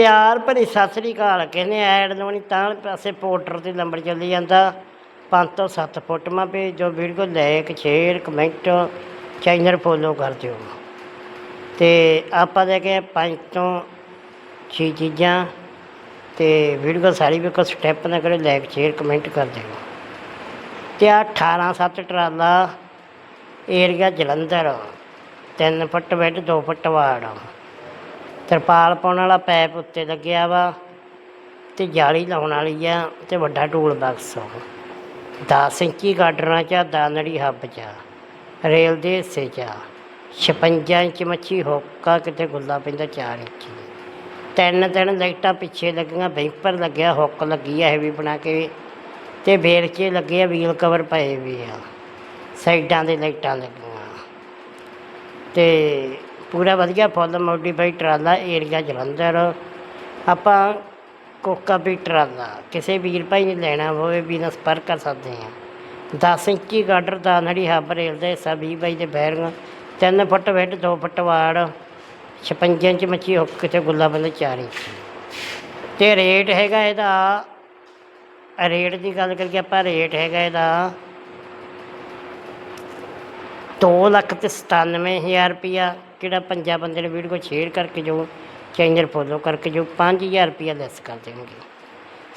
ਪਿਆਰ ਭਰੀ ਸਤਿ ਸ੍ਰੀ ਅਕਾਲ, ਕਹਿੰਦੇ ਐਡ ਲਾਉਣੀ ਤਾਂ ਪਾਸੇ ਪੋਰਟਰ ਤੇ ਨੰਬਰ ਚੱਲੀ ਜਾਂਦਾ। 5 ਤੋਂ 7 ਫੋਟੋਆਂ ਭੇਜੋ video like share, comment, channel follow ਕਰ ਦਿਓ। ਤੇ ਆਪਾਂ ਦੇ ਕੇ ਪੰਜ ਤੋਂ ਛੇ ਚੀਜ਼ਾਂ ਤੇ ਵੀਡੀਓ ਸਾਰੀ ਵੀ ਕੋ ਸਟੈਪ ਨਾ ਕਰੇ ਲਾਇਕ ਸ਼ੇਅਰ, ਕਮੈਂਟ ਕਰ ਦਿਓ। ਤੇ ਆ 18 7 ਟਰਾਲਾ area Jalandhar 3 foot bed 2 foot ਵਾੜ ਤਰਪਾਲ ਪਾਉਣ ਵਾਲਾ ਪੈਪ ਉੱਤੇ ਲੱਗਿਆ ਵਾ ਤੇ ਜਾਲੀ ਲਾਉਣ ਵਾਲੀ ਆ ਤੇ ਵੱਡਾ ਟੂਲ ਬਾਕਸ 10 ਇੰਚੀ ਗਾਡਰਾਂ ਚ ਦਾਨੜੀ ਹੱਬ ਚ, ਰੇਲ ਦੇ ਹਿੱਸੇ ਚ 56 ਇੰਚ ਮੱਛੀ ਹੋਕਾ, ਕਿਤੇ ਗੁੱਲਾ ਪੈਂਦਾ 4 ਇੰਚ। ਤਿੰਨ ਤਿੰਨ ਲਾਈਟਾਂ ਪਿੱਛੇ ਲੱਗੀਆਂ, ਬੈਂਪਰ ਲੱਗਿਆ, ਹੁੱਕ ਲੱਗੀ ਆ ਇਹ ਵੀ ਬਣਾ ਕੇ ਤੇ ਵੇਰਚੇ ਲੱਗੇ ਆ ਵੀਲ ਕਵਰ ਪਏ ਵੀ ਆ। ਸਾਈਡਾਂ ਦੇ ਲਾਈਟਾਂ ਲੱਗੀਆਂ। ਤੇ ਪੂਰਾ ਵਧੀਆ ਫੁੱਲ ਮੋਡੀਫਾਈ ਟਰਾਲਾ, ਏਰੀਆ ਜਲੰਧਰ। ਆਪਾਂ ਕੋਕਾ ਵੀ ਟਰਾਲਾ, ਕਿਸੇ ਵੀਰ ਭਾਈ ਨੇ ਲੈਣਾ ਹੋਵੇ, ਵੀ ਨਾਲ ਸੰਪਰਕ ਕਰ ਸਕਦੇ ਆ 10 ਇੰਚੀ ਗਾਡਰ ਦਾ ਨੜੀ ਹੱਬ ਰੇਲ ਦਾ ਹਿੱਸਾ 20 ਬਾਈ ਦੇ ਬੈਰਿੰਗ 3 ਫੁੱਟ ਵਿੱਢ 2 ਫੁੱਟ ਵਾੜ 56 ਇੰਚ ਮੱਛੀ ਹੁੱਕ ਕਿਤੇ ਗੁੱਲਾ ਬੰਦਾ 4 ਇੰਚ। ਤੇ ਰੇਟ ਹੈਗਾ ਇਹਦਾ, ਰੇਟ ਦੀ ਗੱਲ ਕਰੀਏ ਆਪਾਂ, ਰੇਟ ਹੈਗਾ ਇਹਦਾ ਦੋ ਲੱਖ ਤੇ ਸਤਾਨਵੇਂ ਹਜ਼ਾਰ ਰੁਪਈਆ ਕਿਹੜਾ ਪੰਜਾ ਬੰਦੇ ਨੇ ਵੀਡੀਓ ਸ਼ੇਅਰ ਕਰਕੇ ਜੋ ਚੈਨਲ ਫੋਲੋ ਕਰਕੇ ਜੋ 5000 ਰੁਪਈਆ ਲੈਸ ਕਰ ਦੇਣਗੇ।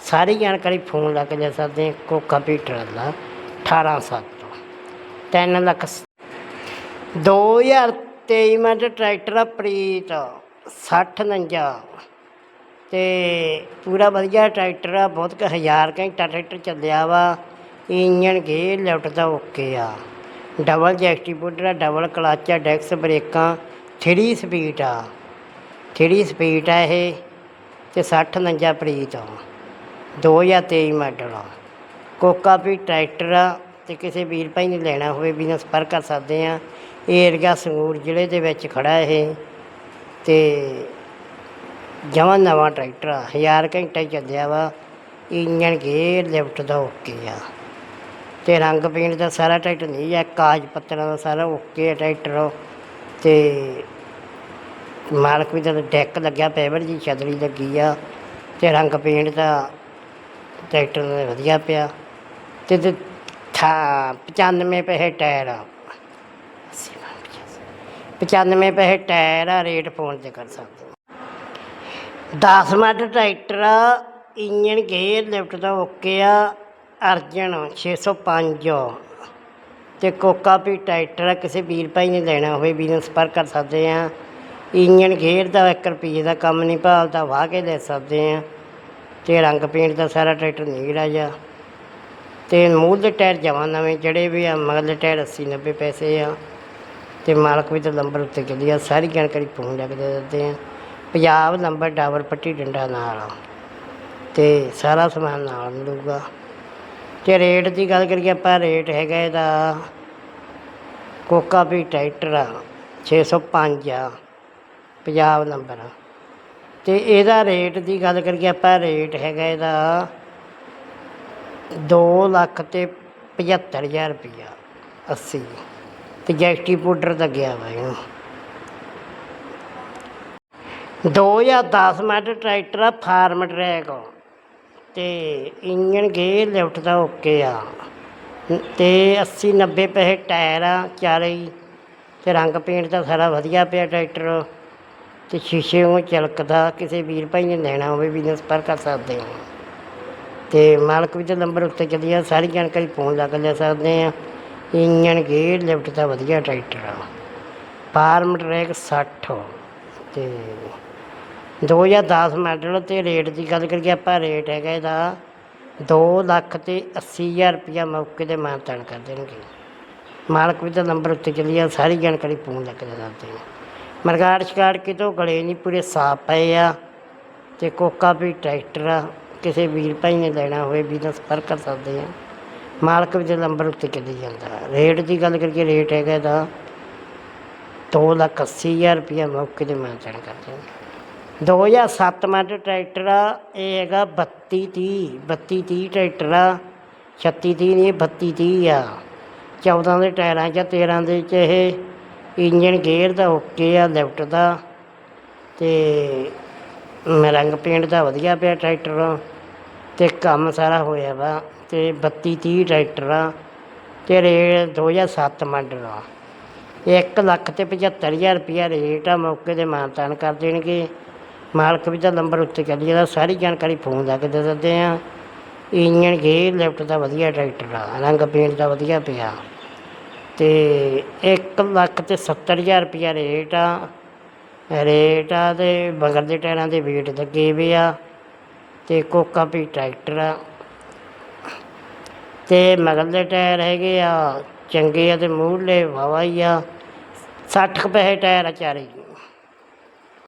ਸਾਰੀ ਜਾਣਕਾਰੀ ਫੋਨ ਲਾ ਕੇ ਲੈ ਸਕਦੇ ਹਾਂ ਕੋਕਾ ਪੀਟਰ ਵਾਲਾ 187 ਤੋਂ। 3 ਲੱਖ 2023 ਮਾਡਲ ਟਰੈਕਟਰ ਆ ਪ੍ਰੀਤ 6049 ਤੇ ਪੂਰਾ ਵਧੀਆ ਟਰੈਕਟਰ ਆ, ਬਹੁਤ ਕੁ ਹਜ਼ਾਰ ਘੰਟਾ ਟਰੈਕਟਰ ਚੱਲਿਆ ਵਾ, ਇੰਜਣ ਗੇ ਲੈਫਟ ਦਾ ਓਕੇ ਆ। ਡਬਲ ਜੈਕਟੀਬੂਟਰ ਆ ਡਬਲ ਕਲੱਚ ਆ, ਡੈਕਸ ਬ੍ਰੇਕਾਂ 3 ਸਪੀਡ ਆ। 3 ਸਪੀਡ ਆ ਇਹ ਤੇ 60 49 ਪ੍ਰੀਤ ਆ। 2023 ਮਾਡਲ ਆ। ਕੋਕਾ ਵੀ ਟਰੈਕਟਰ ਆ ਤੇ ਕਿਸੇ ਵੀਰ ਭਾਈ ਨੇ ਲੈਣਾ ਹੋਵੇ ਵੀ ਨਾ ਸੰਪਰਕ ਕਰ ਸਕਦੇ ਆ। ਏਰੀਆ ਸੰਗਰੂਰ ਜ਼ਿਲ੍ਹੇ ਦੇ ਵਿੱਚ ਖੜਾ ਇਹ। ਤੇ ਜਮਾਂ ਨਵਾਂ ਟਰੈਕਟਰ ਆ। ਹਜ਼ਾਰ ਘੰਟਾ ਹੀ ਚੱਲਿਆ ਵਾ। ਇੰਜਣ ਗੇਅਰ ਲਿਫਟ ਦਾ ਓਕੇ ਆ। ਤੇ ਰੰਗ ਪੇਂਟ ਦਾ ਸਾਰਾ ਟਰੈਕਟਰ ਨਹੀਂ ਹੈ, ਕਾਜ ਪੱਤਰਾਂ ਦਾ ਸਾਰਾ ਓਕੇ ਹੈ ਟਰੈਕਟਰ ਤੇ ਮਾਲਕ ਵੀ ਦਾ ਡੈਕ ਲੱਗਿਆ ਪੈਵਰ ਜੀ ਛਤਰੀ ਲੱਗੀ ਆ ਤੇ ਰੰਗ ਪੇਂਟ ਦਾ ਟਰੈਕਟਰ ਵਧੀਆ ਪਿਆ। ਤੇ ਤੇ ਥਾ 95 ਪੈਸੇ ਟਾਇਰ ਆ। 95 ਪੈਸੇ ਟਾਇਰ ਆ, ਰੇਟ ਫੋਨ ਤੇ ਕਰ ਸਕਦੇ 10 ਮਾਡਲ ਟਰੈਕਟਰ ਆ ਇੰਜਨ ਗੇਅਰ ਲਿਫਟ ਦਾ ਓਕੇ ਆ। ਅਰਜਨ 605 ਤੇ ਕੋਕਾ ਵੀ ਟਰੈਕਟਰ ਆ, ਕਿਸੇ ਵੀਰ ਭਾਈ ਨੇ ਲੈਣਾ ਹੋਵੇ ਵੀ ਨੂੰ ਸੰਪਰਕ ਕਰ ਸਕਦੇ ਆ। ਇੰਜਨ ਗੇਅਰ ਦਾ 1 ਰੁਪਏ ਦਾ ਕੰਮ ਨਹੀਂ ਭਾਲਦਾ ਵਾਹ ਕੇ ਲੈ ਸਕਦੇ ਆ। ਤੇ ਰੰਗ ਪੇਂਟ ਦਾ ਸਾਰਾ ਟਰੈਕਟਰ ਨੀੜਾ ਜਾ। ਤੇ ਮੂਲ ਦੇ ਟਾਇਰ ਜਵਾਂ ਨਵੇਂ, ਜਿਹੜੇ ਵੀ ਆ ਮਗਲੇ ਟਾਇਰ 80 90 ਪੈਸੇ ਆ। ਤੇ ਮਾਲਕ ਵੀ ਤਾਂ ਨੰਬਰ ਉੱਤੇ ਚੱਲੀ ਆ, ਸਾਰੀ ਜਾਣਕਾਰੀ ਫੋਨ ਲੈ ਕੇ ਦੇ ਦਿੰਦੇ ਆ। ਪੰਜਾਬ ਨੰਬਰ ਡਾਬਰ ਪੱਟੀ ਡੰਡਾ ਨਾਲ ਆ। ਤੇ ਸਾਰਾ ਸਮਾਨ ਨਾਲ ਮਿਲੂਗਾ। ਤੇ ਰੇਟ ਦੀ ਗੱਲ ਕਰੀਏ, ਆਪਾਂ ਰੇਟ ਹੈਗਾ ਇਹਦਾ ਕੋਕਾ ਵੀ ਟਰੈਕਟਰ ਆ 605 ਆ, ਪੰਜਾਬ ਨੰਬਰ ਆ। ਤੇ ਇਹਦਾ ਰੇਟ ਦੀ ਗੱਲ ਕਰੀਏ, ਆਪਾਂ ਰੇਟ ਹੈਗਾ ਇਹਦਾ 2 ਲੱਖ ਤੇ 75000 ਰੁਪਈਆ 80 ਤੇ ਜੈਕਟੀ ਪਾਊਡਰ ਦਾ ਗਿਆ ਵਾ ਇਹਨੂੰ। 2010 ਮਾਡਲ ਟਰੈਕਟਰ ਆ, ਫਾਰਮ ਟਰੈਕ ਤੇ ਇੰਜਨ ਗੇਅਰ ਲਿਫਟ ਦਾ ਓਕੇ ਆ। ਤੇ 80 90 ਪੈਸੇ ਟਾਇਰ ਆ ਚਾਰੇ ਹੀ, ਤੇ ਰੰਗ ਪੇਂਟ ਦਾ ਸਾਰਾ ਵਧੀਆ ਪਿਆ ਟਰੈਕਟਰ। ਤੇ ਸ਼ੀਸ਼ੇ ਉਹ ਚਲਕਦਾ, ਕਿਸੇ ਵੀਰ ਭਾਈ ਨੇ ਲੈਣਾ ਹੋਵੇ ਵੀ ਨਾਲ ਕਰ ਸਕਦੇ ਹੋ। ਤੇ ਮਾਲਕ ਵੀ ਤੇ ਨੰਬਰ ਉੱਤੇ ਚੱਲੀ ਆ, ਸਾਰੀ ਜਾਣਕਾਰੀ ਫੋਨ ਲਾ ਕੇ ਲੈ ਸਕਦੇ ਆ। ਇੰਜਨ ਗੇਅਰ ਲਿਫਟ ਦਾ ਵਧੀਆ ਟਰੈਕਟਰ ਆ। ਫਾਰਮ ਟਰੈਕ 60 ਤੇ 2010 ਮਾਡਲ ਤੇ ਰੇਟ ਦੀ ਗੱਲ ਕਰੀਏ, ਆਪਾਂ ਰੇਟ ਹੈਗਾ ਇਹਦਾ 2 ਲੱਖ ਤੇ 80000 ਰੁਪਇਆ ਮੌਕੇ ਤੇ ਮਾਨਤਾਨ ਕਰ ਦੇਣਗੇ। ਮਾਲਕ ਵੀ ਤਾਂ ਨੰਬਰ ਉੱਤੇ ਚੱਲੀ ਆ ਸਾਰੀ ਜਾਣਕਾਰੀ ਫੋਨ ਲੱਗ ਦੇ ਦੱਸਦੇ ਨੇ। ਮਰਗਾੜ ਸ਼ਿਕਾੜ ਕਿਤੋਂ ਗਲੇ ਨਹੀਂ, ਪੂਰੇ ਸਾਫ਼ ਪਏ ਆ ਤੇ ਕੋਕਾ ਵੀ ਟਰੈਕਟਰ ਆ, ਕਿਸੇ ਵੀਰ ਭਾਈ ਨੇ ਲੈਣਾ ਹੋਵੇ ਵੀ ਨਾਲ ਕਰ ਸਕਦੇ ਆ। ਮਾਲਕ ਵੀ ਦੇ ਨੰਬਰ ਉੱਤੇ ਚੱਲੀ ਜਾਂਦਾ। ਰੇਟ ਦੀ ਗੱਲ ਕਰੀਏ, ਰੇਟ ਹੈਗਾ ਇਹਦਾ ਦੋ ਲੱਖ ਅੱਸੀ ਹਜ਼ਾਰ ਰੁਪਇਆ ਮੌਕੇ ਤੇ ਮਾਨਤਾਨ ਕਰਦੇ ਆ 2007 ਮਾਡਲ ਟਰੈਕਟਰ ਆ ਇਹ ਹੈਗਾ 32 30 32 30 ਟਰੈਕਟਰ ਆ 36 30 ਨਹੀਂ 32 30 ਆ। 14 ਦੇ ਟਾਇਰਾਂ 'ਚ ਆ, 13 ਦੇ 'ਚ ਇਹ ਇੰਜਨ ਗੇਅਰ ਦਾ ਓਕੇ ਆ ਲਿਫਟ ਦਾ। ਤੇ ਮ- ਰੰਗ ਪੇਂਟ ਦਾ ਵਧੀਆ ਪਿਆ ਟਰੈਕਟਰ। ਤੇ ਕੰਮ ਸਾਰਾ ਹੋਇਆ ਵਾ ਤੇ 32 30 ਟਰੈਕਟਰ ਆ ਤੇ ਰੇਟ 2007 ਮਾਡਲ ਆ ਇੱਕ ਲੱਖ ਤੇ 75000 ਰੁਪਇਆ ਰੇਟ ਆ ਮੌਕੇ ਤੇ ਮਾਨਤਾਨ ਕਰ ਦੇਣਗੇ। ਮਾਲਕ ਵੀ ਤਾਂ ਨੰਬਰ ਉੱਤੇ ਚੱਲੀ ਜਾਂਦਾ, ਸਾਰੀ ਜਾਣਕਾਰੀ ਫੋਨ ਲਾ ਕੇ ਦੇ ਦਿੰਦੇ ਆ। ਇੰਜਣ ਗੇਅਰ ਲਿਫਟ ਦਾ ਵਧੀਆ ਟਰੈਕਟਰ ਆ, ਰੰਗ ਪੇਂਟ ਦਾ ਵਧੀਆ ਪਿਆ। ਤੇ ਇੱਕ ਲੱਖ ਤੇ 70000 ਰੁਪਇਆ ਰੇਟ ਆ। ਰੇਟ ਆ ਤੇ ਬਗਰ ਦੇ ਟਾਇਰਾਂ ਦੇ ਵੇਟ ਲੱਗੇ ਵੇ ਆ ਤੇ ਕੋਕਾ ਵੀ ਟਰੈਕਟਰ ਆ। ਤੇ ਮਗਰਲੇ ਟਾਇਰ ਹੈਗੇ ਆ, ਚੰਗੇ ਆ ਤੇ ਮੂਹਰਲੇ ਵਾਵਾ ਹੀ ਆ। 60 ਕੁ ਪੈਸੇ ਟਾਇਰ ਆ ਚਾਰੇ।